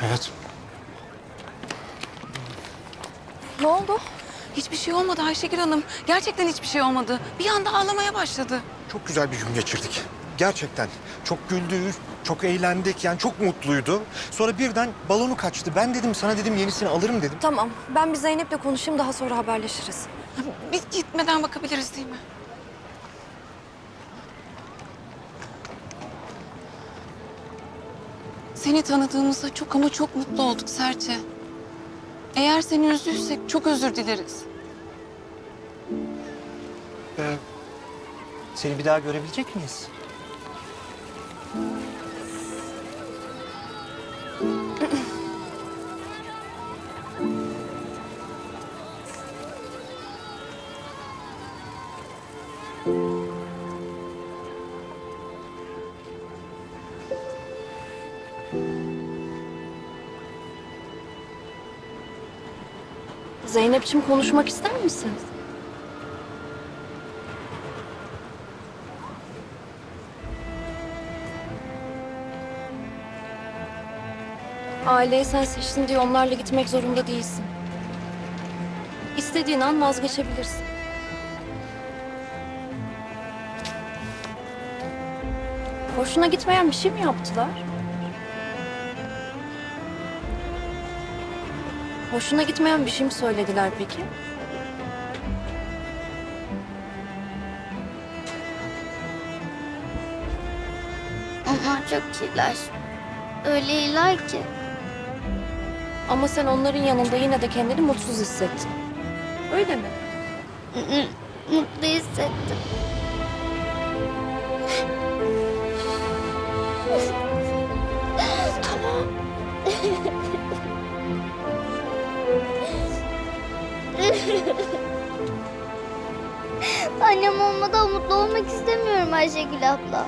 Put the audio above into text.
Hayatım. Ne oldu? Hiçbir şey olmadı Ayşegül Hanım. Gerçekten hiçbir şey olmadı. Bir anda ağlamaya başladı. Çok güzel bir gün geçirdik. Gerçekten. Çok güldük, çok eğlendik. Yani çok mutluydu. Sonra birden balonu kaçtı. Ben dedim sana dedim yenisini alırım dedim. Tamam. Ben bir Zeynep'le konuşayım daha sonra haberleşiriz. Biz gitmeden bakabiliriz değil mi? Seni tanıdığımızda çok ama çok mutlu olduk Serçe. Eğer seni üzdüysek çok özür dileriz. Ee, seni bir daha görebilecek miyiz? Zeynep'ciğim konuşmak ister misin? Aileyi sen seçtin diye onlarla gitmek zorunda değilsin. İstediğin an vazgeçebilirsin. Hoşuna gitmeyen bir şey mi yaptılar? Hoşuna gitmeyen bir şey mi söylediler peki? Onlar çok iyiler. Öyle iyiler ki. Ama sen onların yanında yine de kendini mutsuz hissettin. Öyle mi? Mutlu hissettim. Annem olmadan mutlu olmak istemiyorum Ayşegül abla.